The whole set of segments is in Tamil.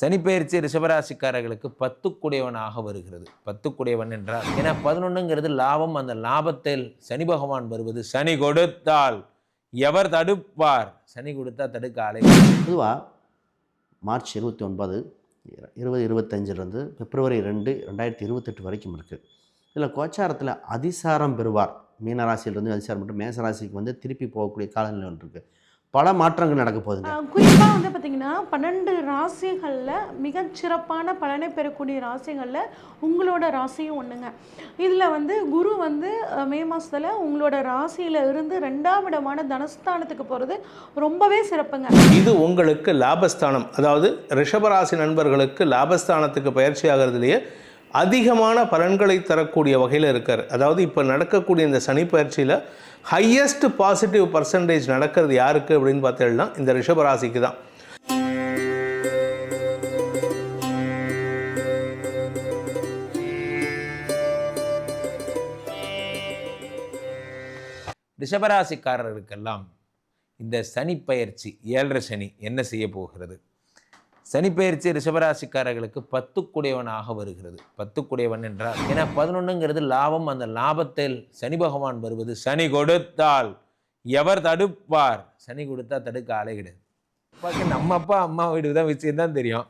சனிப்பெயர்ச்சி ரிஷபராசிக்காரர்களுக்கு பத்துக்குடையவனாக வருகிறது. பத்துக்குடையவன் என்றால் ஏன்னா பதினொன்றுங்கிறது லாபம் அந்த லாபத்தில் சனி பகவான் வருவது சனி கொடுத்தால் எவர் தடுப்பார்? சனி கொடுத்தா தடுக்க ஆலை பொதுவாக மார்ச் இருபத்தி ஒன்பது இருபது இருபத்தஞ்சிலிருந்து பிப்ரவரி ரெண்டு ரெண்டாயிரத்தி இருபத்தெட்டு வரைக்கும் இருக்குது இதில் கோச்சாரத்தில் அதிசாரம் பெறுவார். மீனராசியிலிருந்து அதிசாரம் மற்றும் மேசராசிக்கு வந்து திருப்பி போகக்கூடிய காலநிலை ஒன்று இருக்குது பல மாற்றங்கள் நடக்க போகுதுங்க. குறிப்பாக வந்து பார்த்தீங்கன்னா பன்னெண்டு ராசிகளில் மிகச்சிறப்பான பலனை பெறக்கூடிய ராசிகளில் உங்களோட ராசியும் ஒன்றுங்க இதில் வந்து குரு வந்து மே மாதத்தில் உங்களோட ராசியில் இருந்து ரெண்டாம் இடமான தனஸ்தானத்துக்கு போகிறது ரொம்பவே சிறப்புங்க. இது உங்களுக்கு லாபஸ்தானம். அதாவது ரிஷபராசி நண்பர்களுக்கு லாபஸ்தானத்துக்கு பயிற்சி ஆகிறதுலேயே அதிகமான பலன்களை தரக்கூடிய வகையில் இருக்கார். அதாவது இப்போ நடக்கக்கூடிய இந்த சனி பயிற்சியில் ஹையஸ்ட் பாசிட்டிவ் பர்சன்டேஜ் நடக்கிறது யாருக்கு அப்படின்னு பார்த்தீங்கன்னா இந்த ரிஷபராசிக்கு தான். ரிஷபராசிக்காரர்களுக்கெல்லாம் இந்த சனி பயிற்சி ஏழரை சனி என்ன செய்ய போகிறது? சனிப்பெயர்ச்சி ரிஷபராசிக்காரர்களுக்கு பத்துக்குடையவனாக வருகிறது. பத்துக்குடையவன் என்றால் ஏன்னா பதினொன்றுங்கிறது லாபம் அந்த லாபத்தில் சனி பகவான் வருவது சனி கொடுத்தால். எவர் தடுப்பார்? சனி கொடுத்தா தடுக்க ஆளே கிடையாது. அப்பாவுக்கு நம்ம அப்பா அம்மா வீடு தான் விஷயம் தான் தெரியும்.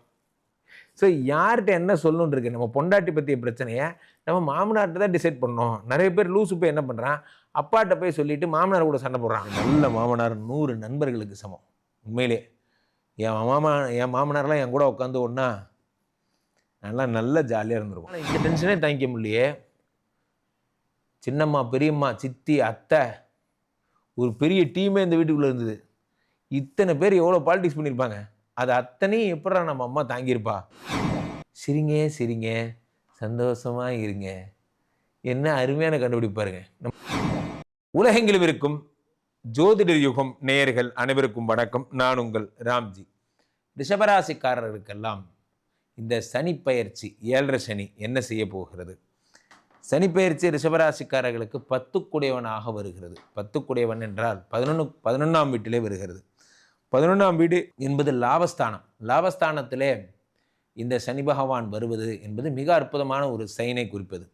ஸோ யார்கிட்ட என்ன சொல்லணும்னு இருக்கு? நம்ம பொண்டாட்டி பற்றிய பிரச்சனையை நம்ம மாமனார்கிட்ட தான் டிசைட் பண்ணோம் நிறைய பேர் லூசு போய் என்ன பண்ணுறான் அப்பாட்ட போய் சொல்லிட்டு மாமனார் கூட சண்டை போடுறான். நல்ல மாமனார் நூறு நண்பர்களுக்கு சமம். உண்மையிலே. என் மாமா என் மாமனார்லாம் என் கூட உட்காந்து ஒன்றா நல்லா நல்ல ஜாலியாக இருந்துருவோம் இந்த டென்ஷனே தாங்கிக்க முடியலையே. சின்னம்மா பெரியம்மா சித்தி அத்தை ஒரு பெரிய டீமே இந்த வீட்டுக்குள்ளே இருந்தது. இத்தனை பேர் எவ்வளோ பாலிடிக்ஸ் பண்ணியிருப்பாங்க அது அத்தனையும் எப்படா நம்ம அம்மா தாங்கியிருப்பா? சிரிங்க சிரிங்க. சந்தோஷமாக இருங்க. என்ன அருமையான கண்டுபிடிப்பாருங்க. உலகெங்கிலும் இருக்கும் ஜோதிடர் யுகம் நேயர்கள் அனைவருக்கும் வணக்கம். நான் உங்கள் ராம்ஜி. ரிஷபராசிக்காரர்களுக்கெல்லாம் இந்த சனி பயிற்சி ஏழரை சனி என்ன செய்ய போகிறது? சனி பயிற்சி ரிஷபராசிக்காரர்களுக்கு பத்துக்குடையவனாக வருகிறது. பத்துக்குடையவன் என்றால் பதினொன்று பதினொன்றாம் வீட்டிலே வருகிறது. பதினொன்றாம் வீடு என்பது லாபஸ்தானம். லாபஸ்தானத்திலே இந்த சனி பகவான் வருவது என்பது மிக அற்புதமான ஒரு சைனை குறிப்பது.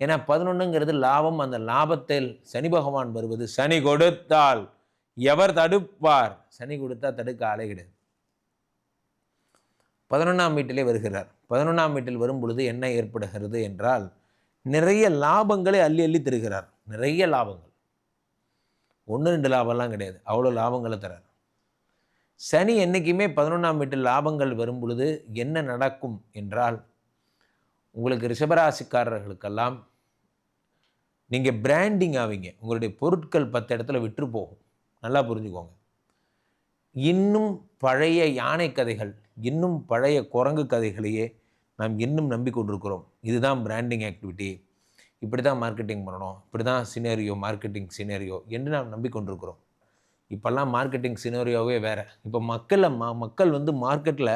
ஏன்னா பதினொன்றுங்கிறது லாபம் அந்த லாபத்தில் சனி பகவான் வருவது சனி கொடுத்தால் எவர் தடுப்பார்? சனி கொடுத்தா தடுக்க ஆலை கிடையாது. பதினொன்றாம் வீட்டிலே வருகிறார். பதினொன்றாம் வீட்டில் வரும் பொழுது என்ன ஏற்படுகிறது என்றால் நிறைய லாபங்களை அள்ளி அள்ளி தருகிறார். நிறைய லாபங்கள். ஒன்று ரெண்டு லாபம்லாம் கிடையாது. அவ்வளோ லாபங்களை தரார். சனி என்றைக்குமே பதினொன்றாம் வீட்டில் லாபங்கள் வரும் பொழுது என்ன நடக்கும் என்றால் உங்களுக்கு ரிஷபராசிக்காரர்களுக்கெல்லாம் நீங்கள் பிராண்டிங் ஆவீங்க. உங்களுடைய பொருட்கள் பத்து இடத்துல விற்று போகும். நல்லா புரிஞ்சுக்கோங்க. இன்னும் பழைய யானை கதைகள் இன்னும் பழைய குரங்கு கதைகளையே நாம் இன்னும் நம்பிக்கொண்டிருக்கிறோம். இதுதான் பிராண்டிங் ஆக்டிவிட்டி இப்படி தான் மார்க்கெட்டிங் பண்ணணும். இப்படி தான் சினேரியோ மார்க்கெட்டிங் சினேரியோ என்று நாம் நம்பிக்கொண்டிருக்கிறோம். இப்போல்லாம் மார்க்கெட்டிங் சினேரியோவே வேறு. இப்போ மக்களில் ம மக்கள் வந்து மார்க்கெட்டில்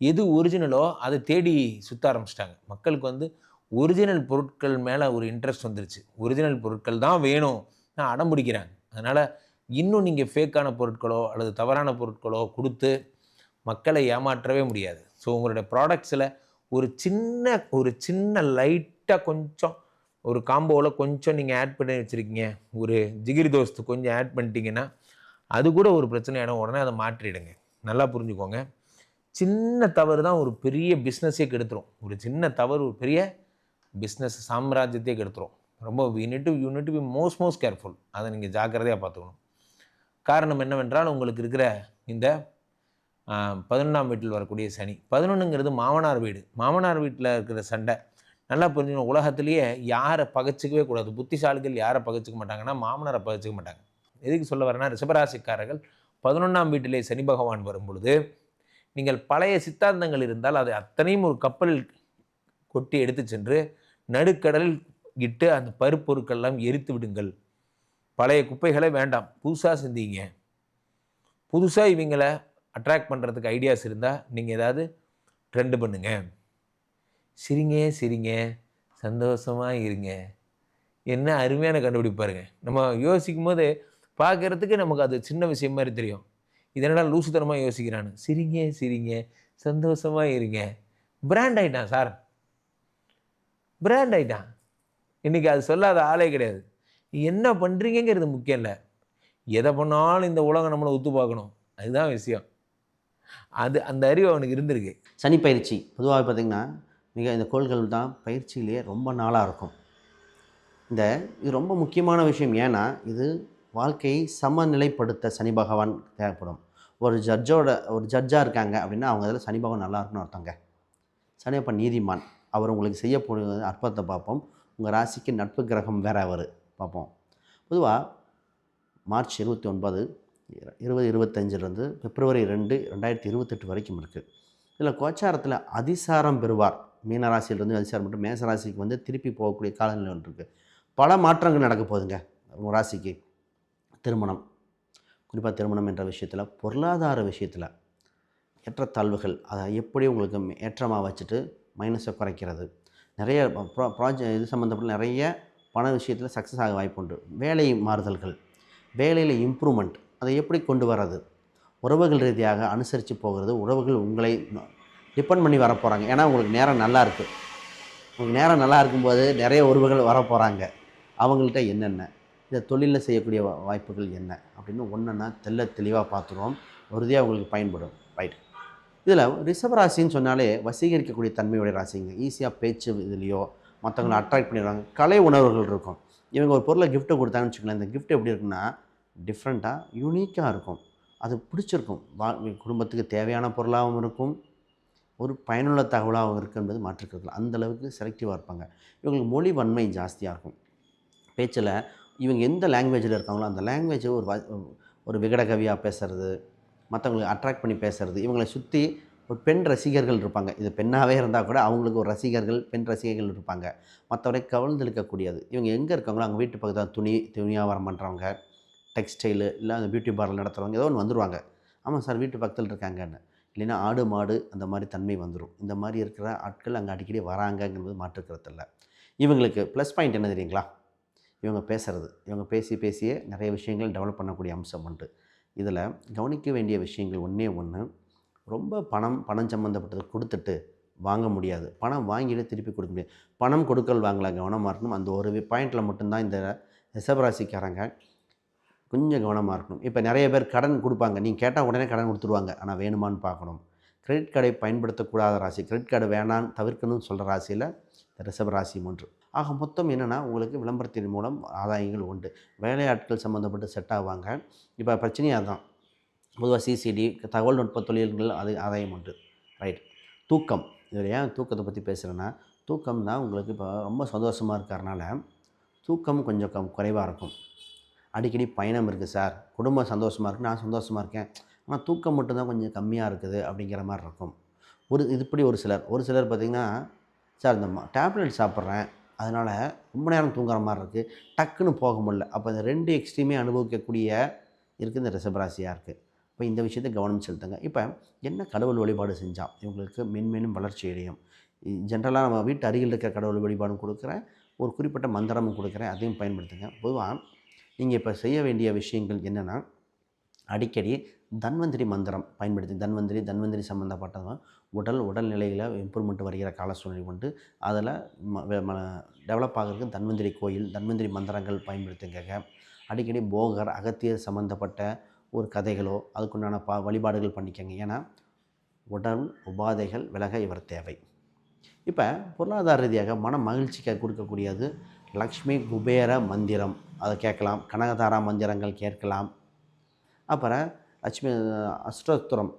எது ஒரிஜினலோ அதை தேடி சுற்ற ஆரம்பிச்சிட்டாங்க. மக்களுக்கு வந்து ஒரிஜினல் பொருட்கள் மேலே ஒரு இன்ட்ரெஸ்ட் வந்துருச்சு. ஒரிஜினல் பொருட்கள் தான் வேணும். நான் அடம் பிடிக்கிறாங்க அதனால் இன்னும் நீங்கள் ஃபேக்கான பொருட்களோ அல்லது தவறான பொருட்களோ கொடுத்து மக்களை ஏமாற்றவே முடியாது. ஸோ உங்களுடைய ப்ராடக்ட்ஸில் ஒரு சின்ன ஒரு சின்ன லைட்டாக கொஞ்சம் ஒரு காம்போவில் கொஞ்சம் நீங்கள் ஆட் பண்ணி வச்சுருக்கீங்க. ஒரு ஜிகிரி தோஸ்து கொஞ்சம் ஆட் பண்ணிட்டீங்கன்னா அது கூட ஒரு பிரச்சனையான உடனே அதை மாற்றிடுங்க. நல்லா புரிஞ்சுக்கோங்க. சின்ன தவறு தான் ஒரு பெரிய பிஸ்னஸே கெடுத்துரும். ஒரு சின்ன தவறு ஒரு பெரிய பிஸ்னஸ் சாம்ராஜ்யத்தையே கெடுத்துரும். ரொம்ப unit unit be most most careful அதை நீங்கள் ஜாக்கிரதையாக பார்த்துக்கணும். காரணம் என்னவென்றால் உங்களுக்கு இருக்கிற இந்த பதினொன்றாம் வீட்டில் வரக்கூடிய சனி. பதினொன்றுங்கிறது மாமனார் வீடு. மாமனார் வீட்டில் இருக்கிற சண்டை நல்லா புரிஞ்சுக்கணும். உலகத்திலேயே யாரை பகைச்சிக்கவே கூடாது. புத்திசாலிகள் யாரை பகைச்சிக்க மாட்டாங்கன்னா மாமனாரை பகைச்சிக்க மாட்டாங்க. எதுக்கு சொல்ல வரேன்னா ரிஷபராசிக்காரர்கள் பதினொன்றாம் வீட்டிலே சனி பகவான் வரும் பொழுது நீங்கள் பழைய சித்தாந்தங்கள் இருந்தால் அதை அத்தனையும் ஒரு கப்பலில் கொட்டி எடுத்து சென்று நடுக்கடலில் இட்டு அந்த பருப்பொருட்கள்லாம் எரித்து விடுங்கள். பழைய குப்பைகளை வேண்டாம். புதுசாக சிந்திங்க. புதுசாக இவங்களை அட்ராக்ட் பண்ணுறதுக்கு ஐடியாஸ் இருந்தால் நீங்கள் ஏதாவது ட்ரெண்டு பண்ணுங்க. சிரிங்க சிரிங்க. சந்தோஷமாக இருங்க. என்ன அருமையான கண்டுபிடிப்பாருங்க நம்ம யோசிக்கும் போது பார்க்குறதுக்கு நமக்கு அது சின்ன விஷயம் மாதிரி தெரியும். இதனால் லூசுத்தனமாக யோசிக்கிறானு சிரிங்க சிரிங்க. சந்தோஷமாக இருங்க. பிராண்ட் ஆகிட்டான் சார் பிராண்ட் ஆகிட்டான் இன்றைக்கி அது சொல்லாத ஆளே கிடையாது. என்ன பண்ணுறீங்கங்கிறது முக்கியம் இல்லை. எதை பண்ணாலும் இந்த உலகம் நம்மளை ஒத்து பார்க்கணும். அதுதான் விஷயம். அது அந்த அறிவு அவனுக்கு இருந்திருக்கு. சனி பயிற்சி. பொதுவாக பார்த்திங்கன்னா மிக இந்த கோள்கள் தான் பயிற்சியிலேயே ரொம்ப நாளாக இருக்கும். இந்த இது ரொம்ப முக்கியமான விஷயம். ஏன்னா இது வாழ்க்கையை சமநிலைப்படுத்த சனி பகவான் தேவைப்படும். ஒரு ஜட்ஜோட ஒரு ஜட்ஜாக இருக்காங்க அப்படின்னா அவங்க இதில் சனி பகவான் நல்லா இருக்குன்னு அர்த்தங்க. சனி நீதிமான். அவர் உங்களுக்கு செய்யக்கூடிய அற்பத்தை பார்ப்போம். உங்கள் ராசிக்கு நட்பு கிரகம் வேற அவர். பார்ப்போம். பொதுவாக மார்ச் இருபத்தி ஒன்பது இருபது இருபத்தஞ்சிலேருந்து பிப்ரவரி ரெண்டு ரெண்டாயிரத்தி இருபத்தெட்டு வரைக்கும் இருக்குது இதில் கோச்சாரத்தில் அதிசாரம் பெறுவார். மீனராசியிலிருந்து அதிசாரம் மற்றும் மேசராசிக்கு வந்து திருப்பி போகக்கூடிய காலநிலை ஒன்று இருக்குது பல மாற்றங்கள் நடக்க போகுதுங்க. உங்கள் ராசிக்கு திருமணம். குறிப்பாக திருமணம் என்ற விஷயத்தில் பொருளாதார விஷயத்தில் ஏற்றத்தாழ்வுகள் அதை எப்படி உங்களுக்கு ஏற்றமாக வச்சுட்டு மைனஸை குறைக்கிறது. நிறைய ப்ரா ப்ராஜெக்ட் இது சம்மந்தப்பட்ட நிறைய பண விஷயத்தில் சக்ஸஸ் ஆக வாய்ப்பு உண்டு வேலை மாறுதல்கள் வேலையில் இம்ப்ரூவ்மெண்ட் அதை எப்படி கொண்டு வர்றது? உறவுகள் ரீதியாக அனுசரித்து போகிறது உறவுகள் உங்களை டிபெண்ட் பண்ணி வர போகிறாங்க ஏன்னா உங்களுக்கு நேரம் நல்லா இருக்குது உங்களுக்கு நேரம் நல்லா இருக்கும்போது நிறைய உறவுகள் வர போகிறாங்க அவங்கள்ட்ட என்னென்ன? இந்த தொழிலில் செய்யக்கூடிய வாய்ப்புகள் என்ன? அப்படின்னு ஒன்றுன்னா தெல்ல தெளிவாக பார்த்துருவோம் உறுதியாக உங்களுக்கு பயன்படும். ரைட் இதில் ரிஷபராசின்னு சொன்னாலே வசீகரிக்கக்கூடிய தன்மையுடைய ராசிங்க. ஈஸியாக பேச்சு இதுலேயோ மற்றவங்களை அட்ராக்ட் பண்ணிடுவாங்க. கலை உணர்வுகள் இருக்கும். இவங்க ஒரு பொருளை கிஃப்ட்டை கொடுத்தாங்கன்னு வச்சுக்கோங்களேன் இந்த கிஃப்ட் எப்படி இருக்குன்னா டிஃப்ரெண்ட்டாக யூனிக்காக இருக்கும். அது பிடிச்சிருக்கும். வா குடும்பத்துக்கு தேவையான பொருளாகவும் இருக்கும். ஒரு பயனுள்ள தகவலாகவும் இருக்குது என்பது மாற்றுக்கிறது அந்த அளவுக்கு செலக்டிவாக இருப்பாங்க. இவங்களுக்கு மொழி வன்மை ஜாஸ்தியாக இருக்கும். பேச்சில் இவங்க எந்த லாங்குவேஜில் இருக்காங்களோ அந்த லாங்குவேஜை ஒரு ஒரு விகடகவியாக பேசுகிறது மற்றவங்களுக்கு அட்ராக்ட் பண்ணி பேசுறது இவங்களை சுற்றி ஒரு பெண் ரசிகர்கள் இருப்பாங்க. இது பெண்ணாகவே இருந்தால் கூட அவங்களுக்கு ஒரு ரசிகர்கள் பெண் ரசிகர்கள் இருப்பாங்க. மற்றவரை கவர்ந்து இழுக்கக்கூடியது இவங்க எங்கே இருக்காங்களோ அவங்க வீட்டு பக்கத்தில் துணி துணி வியாபாரம் பண்ணுறவங்க டெக்ஸ்டைலு இல்லை அந்த பியூட்டி பார்லர் நடத்துகிறவங்க ஏதோ ஒன்று வந்துருவாங்க. ஆமாம் சார் வீட்டு பக்கத்தில் இருக்காங்கன்னு. இல்லைன்னா ஆடு மாடு அந்த மாதிரி தன்மை வந்துடும் இந்த மாதிரி இருக்கிற ஆட்கள் அங்கே அடிக்கடி வராங்கங்கிறது மாற்றுக்கிறதில்ல இவங்களுக்கு ப்ளஸ் பாயிண்ட் என்ன தெரியுங்களா? இவங்க பேசுகிறது இவங்க பேசி பேசியே நிறைய விஷயங்கள் டெவலப் பண்ணக்கூடிய அம்சம் உண்டு. இதில் கவனிக்க வேண்டிய விஷயங்கள் ஒன்றே ஒன்று ரொம்ப பணம் பணம் சம்மந்தப்பட்டது கொடுத்துட்டு வாங்க முடியாது. பணம் வாங்கிட்டு திருப்பி கொடுக்க முடியாது. பணம் கொடுக்கல் வாங்கலாம் கவனமாக இருக்கணும். அந்த ஒரு பாயிண்டில் மட்டும்தான் இந்த ரிஷபராசிக்காரங்க கொஞ்சம் கவனமாக இருக்கணும். இப்போ நிறைய பேர் கடன் கொடுப்பாங்க. நீங்கள் கேட்டால் உடனே கடன் கொடுத்துருவாங்க. ஆனால் வேணுமான்னு பார்க்கணும். கிரெடிட் கார்டை பயன்படுத்தக்கூடாத ராசி. கிரெடிட் கார்டு வேணான்னு தவிர்க்கணும்னு சொல்கிற ராசியில் இந்த ரிஷப ராசி ஒன்று. ஆக மொத்தம் என்னென்னா உங்களுக்கு விளம்பரத்தின் மூலம் ஆதாயங்கள் உண்டு. வேலையாட்கள் சம்மந்தப்பட்டு செட் ஆவாங்க. இப்போ பிரச்சனையாக தான் பொதுவாக சிசிடி தகவல் நுட்ப தொழில்கள் அது ஆதாயம் உண்டு. ரைட் தூக்கம். இதில் ஏன் தூக்கத்தை பற்றி பேசுகிறேன்னா தூக்கம் தான் உங்களுக்கு இப்போ ரொம்ப சந்தோஷமாக இருக்கிறனால தூக்கம் கொஞ்சம் கம் குறைவாக இருக்கும். அடிக்கடி பயணம் இருக்குது சார். குடும்பம் சந்தோஷமாக இருக்குது நான் சந்தோஷமாக இருக்கேன். ஆனால் தூக்கம் மட்டும்தான் கொஞ்சம் கம்மியாக இருக்குது அப்படிங்கிற மாதிரி இருக்கும். ஒரு இது இப்படி ஒரு சிலர். ஒரு சிலர் பார்த்திங்கன்னா சார் இந்த டேப்லெட் சாப்பிட்றேன். அதனால் ரொம்ப நேரம் தூங்குற மாதிரி இருக்குது டக்குன்னு போக முடியல. அப்போ இந்த ரெண்டு எக்ஸ்ட்ரீமே அனுபவிக்கக்கூடிய இருக்குது இந்த ரிஷபராசியாக இருக்குது இப்போ இந்த விஷயத்தை கவனம் செலுத்துங்க. இப்போ என்ன கடவுள் வழிபாடு செஞ்சால் இவங்களுக்கு மென்மேலும் வளர்ச்சி அடையும். ஜென்ரலாக நம்ம வீட்டு அருகில் இருக்கிற கடவுள் வழிபாடும் கொடுக்குறேன். ஒரு குறிப்பிட்ட மந்திரமும் கொடுக்குறேன். அதையும் பயன்படுத்துங்க. பொதுவாக நீங்கள் இப்போ செய்ய வேண்டிய விஷயங்கள் என்னென்னா அடிக்கடி தன்வந்திரி மந்திரம் பயன்படுத்தி தன்வந்திரி தன்வந்திரி சம்மந்தப்பட்டதான் உடல் உடல்நிலையில் இம்ப்ரூவ்மெண்ட் வருகிற கால சூழ்நிலை உண்டு. அதில் டெவலப் ஆகிறதுக்கு தன்வந்திரி கோயில் தன்வந்திரி மந்திரங்கள் பயன்படுத்துங்க. அடிக்கடி போகர் அகத்தியர் சம்மந்தப்பட்ட ஒரு கதைகளோ அதுக்குண்டான பா வழிபாடுகள் பண்ணிக்கங்க. ஏன்னா உடல் உபாதைகள் விலக இவர் தேவை. இப்போ பொருளாதார ரீதியாக மன மகிழ்ச்சிக்கு கொடுக்கக்கூடியது லக்ஷ்மி குபேர மந்திரம். அதை கேட்கலாம். கனகதாரா மந்திரங்கள் கேட்கலாம். அப்புறம் லட்சுமி அஷ்டோத்திரம்.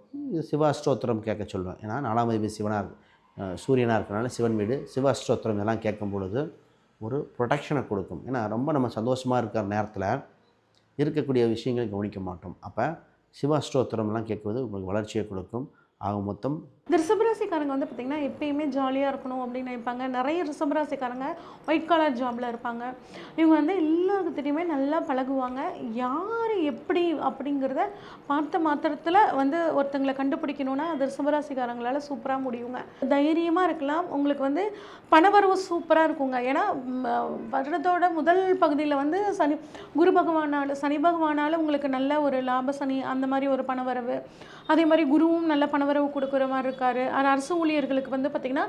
சிவ அஷ்டோத்திரம் கேட்க சொல்லுவேன். ஏன்னா நாலாம் தேதி சிவனாக சூரியனாக இருக்கிறனால சிவன் வீடு சிவ அஷ்டோத்திரம் இதெல்லாம் கேட்கும் பொழுது ஒரு ப்ரொடெக்ஷனை கொடுக்கும். ஏன்னா ரொம்ப நம்ம சந்தோஷமாக இருக்கிற நேரத்தில் இருக்கக்கூடிய விஷயங்களை கவனிக்க மாட்டோம். அப்போ சிவ அஷ்டோத்திரம்லாம் கேட்குவது உங்களுக்கு வளர்ச்சியை கொடுக்கும். ஆக மொத்தம் இந்த ரிசபராசிக்காரங்க வந்து பார்த்திங்கன்னா எப்பயுமே ஜாலியாக இருக்கணும் அப்படின்னு நினைப்பாங்க. நிறைய ரிசபராசிக்காரங்க ஒயிட் கலர் ஜாபில் இருப்பாங்க. இவங்க வந்து எல்லாத்துட்டையுமே நல்லா பழகுவாங்க. யார் எப்படி அப்படிங்கிறத பார்த்த மாத்திரத்தில் வந்து ஒருத்தங்களை கண்டுபிடிக்கணும்னா அது ரிசபராசிக்காரங்களால் சூப்பராக முடியுங்க. தைரியமாக இருக்கலாம். உங்களுக்கு வந்து பணவரவு சூப்பராக இருக்குங்க. ஏன்னா வருடத்தோட முதல் பகுதியில் வந்து சனி குரு பகவானால் சனி பகவானால் உங்களுக்கு நல்ல ஒரு லாப சனி அந்த மாதிரி ஒரு பணவரவு. அதே மாதிரி குருவும் நல்ல பணவரவு கொடுக்குற மாதிரி இருக்காரு. ஆனால் அரசு ஊழியர்களுக்கு வந்து பார்த்திங்கன்னா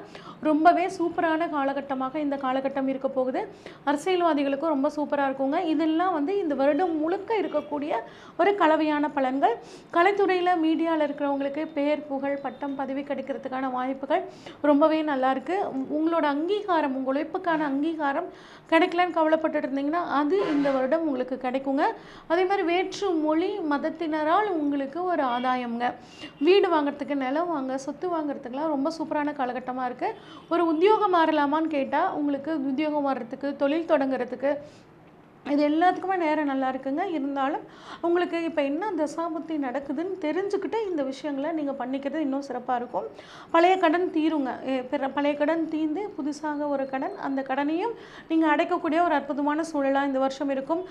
ரொம்பவே சூப்பரான காலகட்டமாக இந்த காலகட்டம் இருக்க போகுது. அரசியல்வாதிகளுக்கும் ரொம்ப சூப்பராக இருக்குங்க. இதெல்லாம் வந்து இந்த வருடம் முழுக்க இருக்கக்கூடிய ஒரு கலவையான பலன்கள். கலைத்துறையில் மீடியாவில் இருக்கிறவங்களுக்கு பேர் புகழ் பட்டம் பதவி கிடைக்கிறதுக்கான வாய்ப்புகள் ரொம்பவே நல்லாருக்கு உங்களோட அங்கீகாரம் உங்கள் உழைப்புக்கான அங்கீகாரம் கிடைக்கலன்னு கவலைப்பட்டுட்டு இருந்தீங்கன்னா அது இந்த வருடம் உங்களுக்கு கிடைக்குங்க. அதே மாதிரி வேற்று மொழி மதத்தினரால் உங்களுக்கு ஒரு ஆதாயம்ங்க. வீடு வாங்குறதுக்கு நிலம் வாங்க சொத்து வாங்குறதுக்கெலாம் ரொம்ப சூப்பரான காலகட்டமாக இருக்குது ஒரு உத்தியோகம் மாறலாமான்னு கேட்டால் உங்களுக்கு உத்தியோகம் மாறுறதுக்கு தொழில் தொடங்குறதுக்கு இது எல்லாத்துக்குமே நேரம் நல்லா இருக்குங்க. இருந்தாலும் உங்களுக்கு இப்போ என்ன தசாபுத்தி நடக்குதுன்னு தெரிஞ்சுக்கிட்டு இந்த விஷயங்களை நீங்கள் பண்ணிக்கிறது இன்னும் சிறப்பாக இருக்கும். பழைய கடன் தீருங்க. பழைய கடன் தீர்ந்து புதுசாக ஒரு கடன் அந்த கடனையும் நீங்கள் அடைக்கக்கூடிய ஒரு அற்புதமான சூழலாக இந்த வருஷம் இருக்கும்.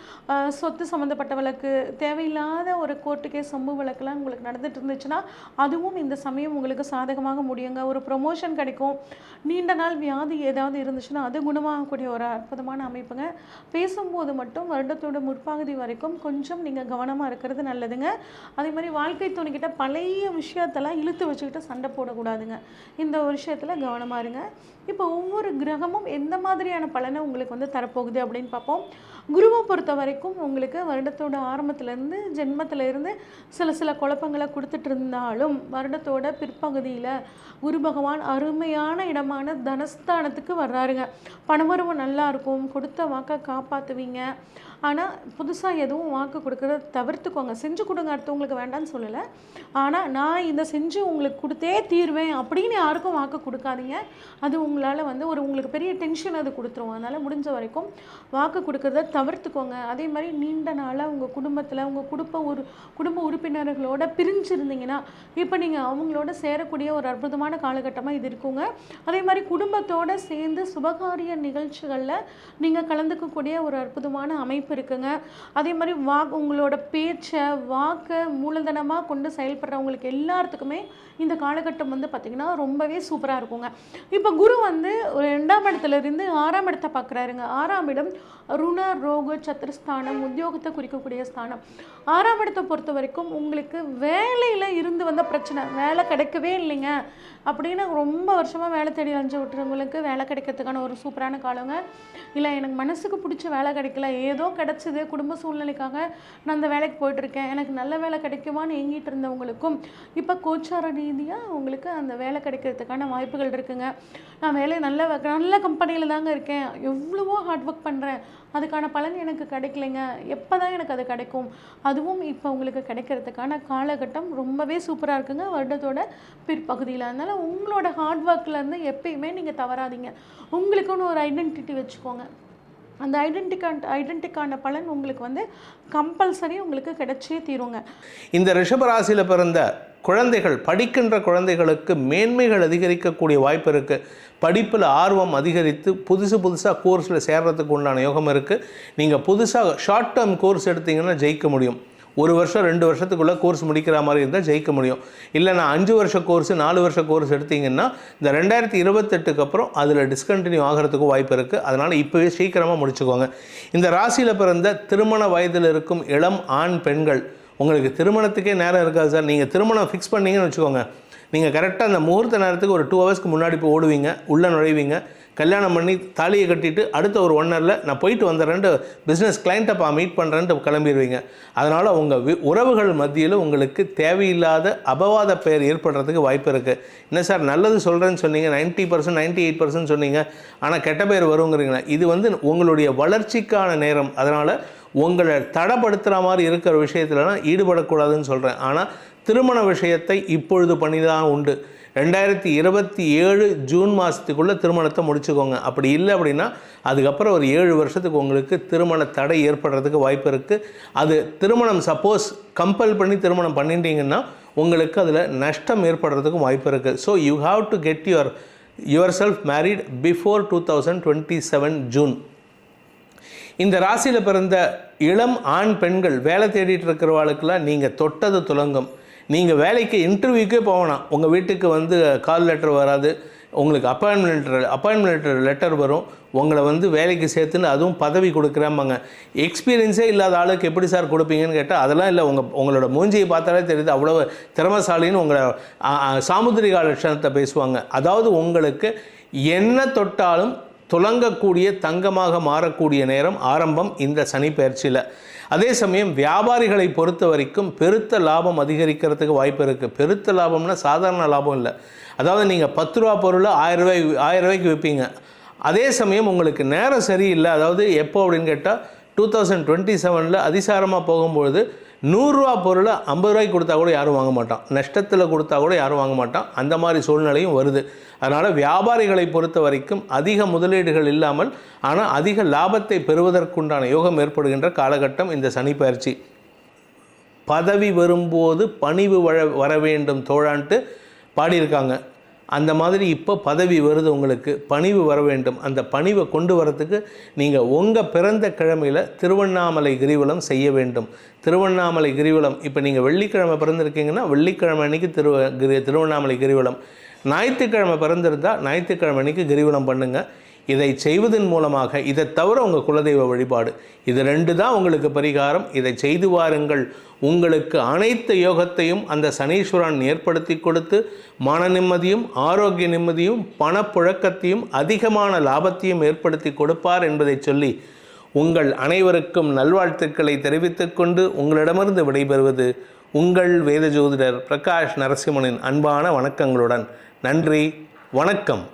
சொத்து சம்மந்தப்பட்ட வழக்கு தேவையில்லாத ஒரு கோர்ட்டு கேஸ் சம்பு வழக்குலாம் உங்களுக்கு நடந்துட்டு இருந்துச்சுன்னா அதுவும் இந்த சமயம் உங்களுக்கு சாதகமாக முடியுங்க. ஒரு ப்ரொமோஷன் கிடைக்கும். நீண்ட நாள் வியாதி ஏதாவது இருந்துச்சுன்னா அது குணமாகக்கூடிய ஒரு அற்புதமான அமைப்புங்க. பேசும்போது மட்டும் வருடத்தோட முற்பகுதி வரைக்கும் கொஞ்சம் நீங்கள் கவனமாக இருக்கிறது நல்லதுங்க. அதே மாதிரி வாழ்க்கை துணைக்கிட்ட பழைய விஷயத்தெல்லாம் இழுத்து வச்சுக்கிட்டு சண்டை போடக்கூடாதுங்க. இந்த ஒரு விஷயத்தில் கவனமாக இருங்க. இப்போ ஒவ்வொரு கிரகமும் எந்த மாதிரியான பலனை உங்களுக்கு வந்து தரப்போகுது அப்படின்னு பார்ப்போம். குருவை பொறுத்த வரைக்கும் உங்களுக்கு வருடத்தோட ஆரம்பத்துலேருந்து ஜென்மத்திலேருந்து சில சில குழப்பங்களை கொடுத்துட்டு இருந்தாலும் வருடத்தோட பிற்பகுதியில் குரு பகவான் அருமையான இடமான தனஸ்தானத்துக்கு வர்றாருங்க. பணவரவு நல்லா இருக்கும். கொடுத்த வாக்கை காப்பாற்றுவீங்க ஆனால் புதுசாக எதுவும் வாக்கு கொடுக்கறத தவிர்த்துக்கோங்க. செஞ்சு கொடுங்க அடுத்தவங்களுக்கு வேண்டாம்னு சொல்லலை. ஆனால் நான் இதை செஞ்சு உங்களுக்கு கொடுத்தே தீர்வேன் அப்படின்னு யாருக்கும் வாக்கு கொடுக்காதீங்க. அது உங்களால் வந்து ஒரு உங்களுக்கு பெரிய டென்ஷன் அது கொடுத்துரும். அதனால் முடிஞ்ச வரைக்கும் வாக்கு கொடுக்கறத தவிர்த்துக்கோங்க. அதே மாதிரி நீண்ட நாளாக உங்கள் குடும்பத்தில் உங்கள் குடும்ப ஒரு குடும்ப உறுப்பினர்களோட பிரிஞ்சிருந்தீங்கன்னா இப்போ நீங்கள் அவங்களோட சேரக்கூடிய ஒரு அற்புதமான காலகட்டமாக இது இருக்குங்க. அதே மாதிரி குடும்பத்தோடு சேர்ந்து சுபகாரிய நிகழ்ச்சிகளில் நீங்கள் கலந்துக்கக்கூடிய ஒரு அற்புதமான அமைப்பு இருக்குங்க. அதே மாதிரி வா உங்களோட பேச்சை வாக்கை மூலதனமாக கொண்டு செயல்படுறவங்களுக்கு எல்லாத்துக்குமே இந்த காலகட்டம் வந்து பார்த்திங்கன்னா ரொம்பவே சூப்பராக இருக்குங்க. இப்போ குரு வந்து ரெண்டாம் இடத்துல இருந்து ஆறாம் இடத்தை பார்க்குறாருங்க ஆறாம் இடம் ருண ரோக சத்திரஸ்தானம் உத்தியோகத்தை குறிக்கக்கூடிய ஸ்தானம். ஆறாம் இடத்தை பொறுத்த வரைக்கும் உங்களுக்கு வேலையில் இருந்து வந்த பிரச்சனை வேலை கிடைக்கவே இல்லைங்க. அப்படின்னு ரொம்ப வருஷமாக வேலை தேடி அலைஞ்சு விட்டுறவங்களுக்கு வேலை கிடைக்கிறதுக்கான ஒரு சூப்பரான காலங்க. இல்லை எனக்கு மனசுக்கு பிடிச்ச வேலை கிடைக்கல ஏதோ கிடச்சிது குடும்ப சூழ்நிலைக்காக நான் அந்த வேலைக்கு போயிட்டுருக்கேன். எனக்கு நல்ல வேலை கிடைக்குமான்னு ஏங்கிட்டு இருந்தவங்களுக்கும் இப்போ கோச்சார ரீதியாக உங்களுக்கு அந்த வேலை கிடைக்கிறதுக்கான வாய்ப்புகள் இருக்குங்க. நான் வேலை நல்ல நல்ல கம்பெனியில் தாங்க இருக்கேன். எவ்வளவோ ஹார்ட் ஒர்க் பண்ணுறேன் அதுக்கான பலன் எனக்கு கிடைக்கலைங்க. எப்போ தான் எனக்கு அது கிடைக்கும்? அதுவும் இப்போ உங்களுக்கு கிடைக்கிறதுக்கான காலகட்டம் ரொம்பவே சூப்பராக இருக்குங்க. வருடத்தோட பிற்பகுதியில். அதனால் உங்களோட ஹார்ட் ஒர்க்லேருந்து எப்பயுமே நீங்கள் தவறாதீங்க. உங்களுக்குன்னு ஒரு ஐடென்டிட்டி வச்சுக்கோங்க. அந்த ஐடென்டிக்கான ஐடென்டிக்கான பலன் உங்களுக்கு வந்து கம்பல்சரி உங்களுக்கு கிடைச்சே தீருங்க. இந்த ரிஷபராசியில் பிறந்த குழந்தைகள் படிக்கின்ற குழந்தைகளுக்கு மேன்மைகள் அதிகரிக்கக்கூடிய வாய்ப்பு இருக்குது படிப்பில் ஆர்வம் அதிகரித்து புதுசு புதுசாக கோர்ஸில் சேர்றதுக்கு உண்டான யோகம் இருக்குது நீங்கள் புதுசாக ஷார்ட் டேர்ம் கோர்ஸ் எடுத்தீங்கன்னா ஜெயிக்க முடியும். ஒரு வருஷம் ரெண்டு வருஷத்துக்குள்ளே கோர்ஸ் முடிக்கிற மாதிரி இருந்தால் ஜெயிக்க முடியும். இல்லை நான் அஞ்சு வருஷ கோர்ஸ் நாலு வருஷ கோர்ஸ் எடுத்தீங்கன்னா இந்த ரெண்டாயிரத்தி இருபத்தெட்டுக்கு அப்புறம் அதில் டிஸ்கண்டினியூ ஆகிறதுக்கும் வாய்ப்பு இருக்குது அதனால் இப்போவே சீக்கிரமாக முடிச்சுக்கோங்க. இந்த ராசியில் பிறந்த திருமண வயதில் இருக்கும் இளம் ஆண் பெண்கள் உங்களுக்கு திருமணத்துக்கே நேரம் இருக்காது சார். நீங்கள் திருமணம் ஃபிக்ஸ் பண்ணீங்கன்னு வச்சுக்கோங்க. நீங்கள் கரெக்டாக அந்த முகூர்த்த நேரத்துக்கு ஒரு டூ ஹவர்ஸ்க்கு முன்னாடி போய் ஓடுவீங்க உள்ளே நுழைவீங்க. கல்யாணம் பண்ணி தாலியை கட்டிட்டு அடுத்த ஒரு ஒன் ஹவரில் நான் போயிட்டு வந்துடுறேன்ட்டு பிஸ்னஸ் கிளைண்ட்டை மீட் பண்ணுறேன்ட்டு கிளம்பிடுவீங்க. அதனால் உங்கள் வி உறவுகள் மத்தியில் உங்களுக்கு தேவையில்லாத அபவாத பெயர் ஏற்படுறதுக்கு வாய்ப்பு இருக்குது என்ன சார் நல்லது சொல்கிறேன்னு சொன்னீங்க 90% பர்சன்ட் நைன்ட்டி எயிட் பர்சன்ட் சொன்னீங்க. ஆனால் கெட்ட பேர் வருங்கிறீங்களா? இது வந்து உங்களுடைய வளர்ச்சிக்கான நேரம். அதனால் உங்களை தடப்படுத்துகிற மாதிரி இருக்கிற விஷயத்துலலாம் ஈடுபடக்கூடாதுன்னு சொல்கிறேன் ஆனால் திருமண விஷயத்தை இப்பொழுது பண்ணி தான் உண்டு. ரெண்டாயிரத்தி இருபத்தி ஏழு ஜூன் மாதத்துக்குள்ளே திருமணத்தை முடிச்சுக்கோங்க. அப்படி இல்லை அப்படின்னா அதுக்கப்புறம் ஒரு ஏழு வருஷத்துக்கு உங்களுக்கு திருமண தடை ஏற்படுறதுக்கு வாய்ப்பு இருக்குது அது திருமணம் சப்போஸ் கம்பல் பண்ணி திருமணம் பண்ணிட்டீங்கன்னா உங்களுக்கு அதில் நஷ்டம் ஏற்படுறதுக்கும் வாய்ப்பு இருக்குது so you have to get your yourself married before two thousand twenty seven June இந்த ராசியில் பிறந்த இளம் ஆண் பெண்கள் வேலை தேடிட்டு இருக்கிறவாளுக்கெல்லாம் நீங்கள் தொட்டது துலங்கும். நீங்கள் வேலைக்கு இன்டர்வியூக்கே போகணும் உங்கள் வீட்டுக்கு வந்து கால் லெட்டர் வராது. உங்களுக்கு அப்பாயின்மெண்ட் அப்பாயின்மெண்ட் லெட்டர் வரும். உங்களை வந்து வேலைக்கு சேர்த்துன்னு அதுவும் பதவி கொடுக்குறாம்பாங்க. எக்ஸ்பீரியன்ஸே இல்லாத ஆளுக்கு எப்படி சார் கொடுப்பீங்கன்னு கேட்டால் அதெல்லாம் இல்லை. உங்கள் உங்களோட மூஞ்சியை பார்த்தாலே தெரியுது. அவ்வளோ திறமசாலின்னு உங்களை ஆ, சாமுத்திரிகா லட்சணத்தை பேசுவாங்க. அதாவது உங்களுக்கு என்ன தொட்டாலும் துலங்கக்கூடிய தங்கமாக மாறக்கூடிய நேரம் ஆரம்பம் இந்த சனி பயிற்சியில். அதே சமயம் வியாபாரிகளை பொறுத்த வரைக்கும் பெருத்த லாபம் அதிகரிக்கிறதுக்கு வாய்ப்பு இருக்குது பெருத்த லாபம்னா சாதாரண லாபம் இல்லை. அதாவது நீங்கள் பத்து ரூபா பொருளை ஆயிரம் ரூபாய் ஆயிரம் ரூபாய்க்கு விற்பீங்க அதே சமயம் உங்களுக்கு நேரம் சரியில்லை. அதாவது எப்போ அப்படின்னு கேட்டால் டூ தௌசண்ட் டுவெண்ட்டி செவனில் அதிசாரமாக போகும்பொழுது நூறுரூவா பொருளை ஐம்பது ரூபாய்க்கு கொடுத்தா கூட யாரும் வாங்க மாட்டான். நஷ்டத்தில் கொடுத்தா கூட யாரும் வாங்க மாட்டான். அந்த மாதிரி சூழ்நிலையும் வருது. அதனால் வியாபாரிகளை பொறுத்த வரைக்கும் அதிக முதலீடுகள் இல்லாமல் ஆனால் அதிக லாபத்தை பெறுவதற்குண்டான யோகம் ஏற்படுகின்ற காலகட்டம் இந்த சனி பயிற்சி. பதவி வரும்போது பணிவு வர வர வேண்டும் தோழான்ட்டு பாடியிருக்காங்க. அந்த மாதிரி இப்போ பதவி வருது உங்களுக்கு பணிவு வர வேண்டும். அந்த பணிவை கொண்டு வரத்துக்கு நீங்கள் உங்கள் பிறந்த கிழமையில் திருவண்ணாமலை கிரிவலம் செய்ய வேண்டும். திருவண்ணாமலை கிரிவலம் இப்போ நீங்கள் வெள்ளிக்கிழமை பிறந்திருக்கீங்கன்னா வெள்ளிக்கிழமை அன்னைக்கு திரு கிரி திருவண்ணாமலை கிரிவலம். ஞாயிற்றுக்கிழமை பிறந்திருந்தால் ஞாயிற்றுக்கிழமை அன்னைக்கு கிரிவலம் பண்ணுங்கள் இதை செய்வதன் மூலமாக இதை தவிர உங்கள் குலதெய்வ வழிபாடு. இது ரெண்டு தான் உங்களுக்கு பரிகாரம். இதை செய்து வாருங்கள். உங்களுக்கு அனைத்து யோகத்தையும் அந்த சனீஸ்வரன் ஏற்படுத்தி கொடுத்து மன நிம்மதியும் ஆரோக்கிய நிம்மதியும் பணப்புழக்கத்தையும் அதிகமான லாபத்தையும் ஏற்படுத்தி கொடுப்பார் என்பதை சொல்லி உங்கள் அனைவருக்கும் நல்வாழ்த்துக்களை தெரிவித்துக் கொண்டு உங்களிடமிருந்து விடைபெறுவது உங்கள் வேத ஜோதிடர் பிரகாஷ் நரசிம்மனின் அன்பான வணக்கங்களுடன். நன்றி. வணக்கம்.